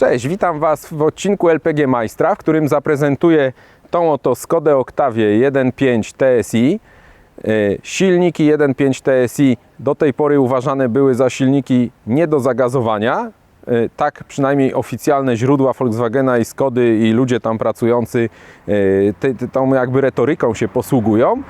Cześć, witam Was w odcinku LPG Majstra, w którym zaprezentuję tą oto Skodę Octavię 1.5 TSI. E, Silniki 1.5 TSI do tej pory uważane były za silniki nie do zagazowania. E, Tak przynajmniej oficjalne źródła Volkswagena i Skody i ludzie tam pracujący ty- tą jakby retoryką się posługują.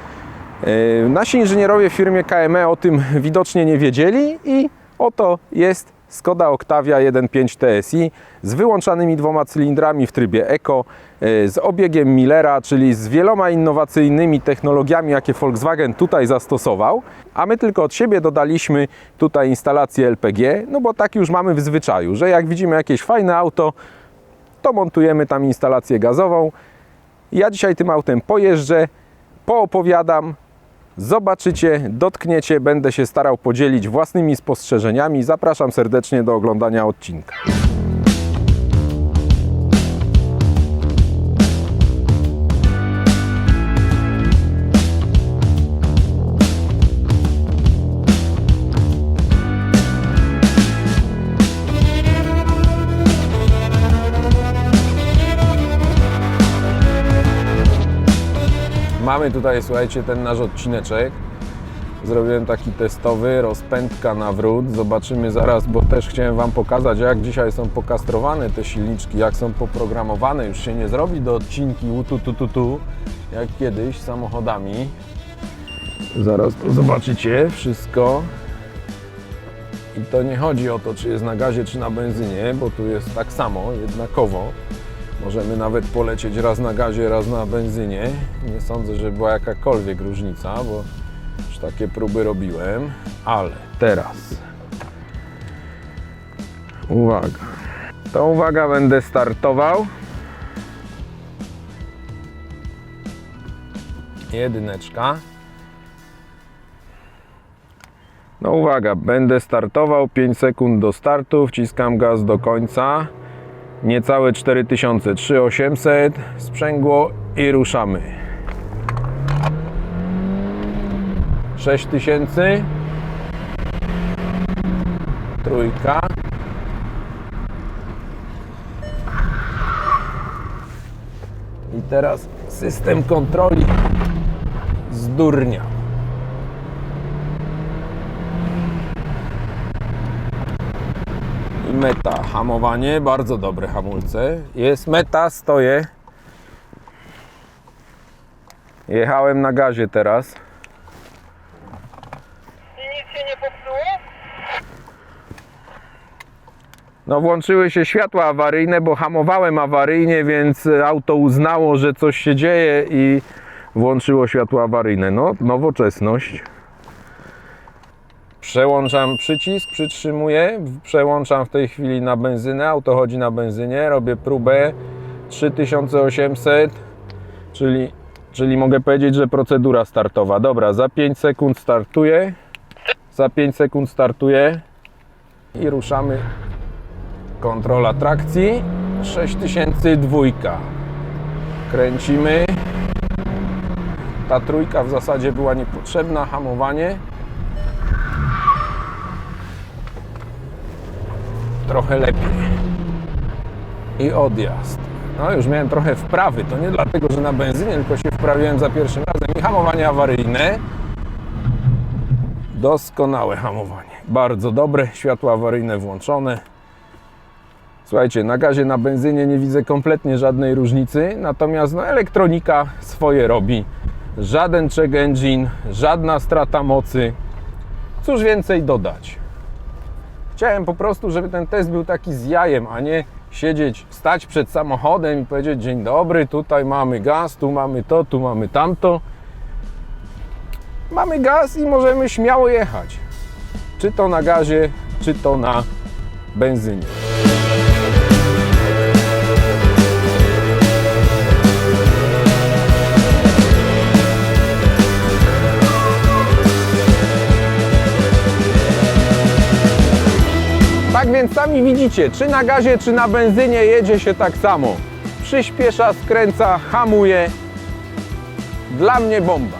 Nasi inżynierowie w firmie KME o tym widocznie nie wiedzieli i oto jest Skoda Octavia 1.5 TSI z wyłączanymi dwoma cylindrami w trybie Eco, e, z obiegiem Millera, czyli z wieloma innowacyjnymi technologiami, jakie Volkswagen tutaj zastosował, a my tylko od siebie dodaliśmy tutaj instalację LPG, no bo tak już mamy w zwyczaju, że jak widzimy jakieś fajne auto, to montujemy tam instalację gazową. Ja dzisiaj tym autem pojeżdżę, poopowiadam, zobaczycie, dotkniecie, będę się starał podzielić własnymi spostrzeżeniami. Zapraszam serdecznie do oglądania odcinka. Mamy tutaj, słuchajcie, ten nasz odcineczek. Zrobiłem taki testowy, rozpędka na wrót. Zobaczymy zaraz, bo też chciałem Wam pokazać, jak dzisiaj są pokastrowane te silniczki, jak są poprogramowane. Już się nie zrobi do odcinki tu, tu, tu, tu, jak kiedyś samochodami. Zaraz to zobaczycie wszystko. I to nie chodzi o to, czy jest na gazie, czy na benzynie, bo tu jest tak samo, jednakowo. Możemy nawet polecieć raz na gazie, raz na benzynie. Nie sądzę, że była jakakolwiek różnica, bo już takie próby robiłem. Ale teraz. Uwaga. To uwaga, będę startował. Jedyneczka. No uwaga, będę startował 5 sekund do startu, wciskam gaz do końca. Niecałe 4000, 3800, sprzęgło i ruszamy. 6000. Trójka. I teraz system kontroli zdurnia. Meta, hamowanie, bardzo dobre hamulce. Jest meta, stoję. Jechałem na gazie teraz. I nic się nie popsuło? No włączyły się światła awaryjne, bo hamowałem awaryjnie, więc auto uznało, że coś się dzieje i włączyło światło awaryjne. No, nowoczesność. Przełączam przycisk, przytrzymuję, przełączam w tej chwili na benzynę, auto chodzi na benzynie, robię próbę 3800, czyli, czyli mogę powiedzieć, że procedura startowa. Dobra, za 5 sekund startuję, za 5 sekund startuję i ruszamy. Kontrola trakcji 6002 kręcimy. Ta trójka w zasadzie była niepotrzebna hamowanie trochę lepiej i odjazd no już miałem trochę wprawy to nie dlatego, że na benzynie tylko się wprawiłem za pierwszym razem i hamowanie awaryjne doskonałe hamowanie bardzo dobre, światła awaryjne włączone Słuchajcie, na gazie, na benzynie nie widzę kompletnie żadnej różnicy, natomiast no, elektronika swoje robi. Żaden check engine, żadna strata mocy. Cóż więcej dodać? Chciałem po prostu, żeby ten test był taki z jajem, a nie siedzieć, stać przed samochodem i powiedzieć dzień dobry, tutaj mamy gaz, tu mamy to, tu mamy tamto. Mamy gaz i możemy śmiało jechać. Czy to na gazie, czy to na benzynie. Więc sami widzicie, czy na gazie, czy na benzynie jedzie się tak samo. Przyspiesza, skręca, hamuje. Dla mnie bomba.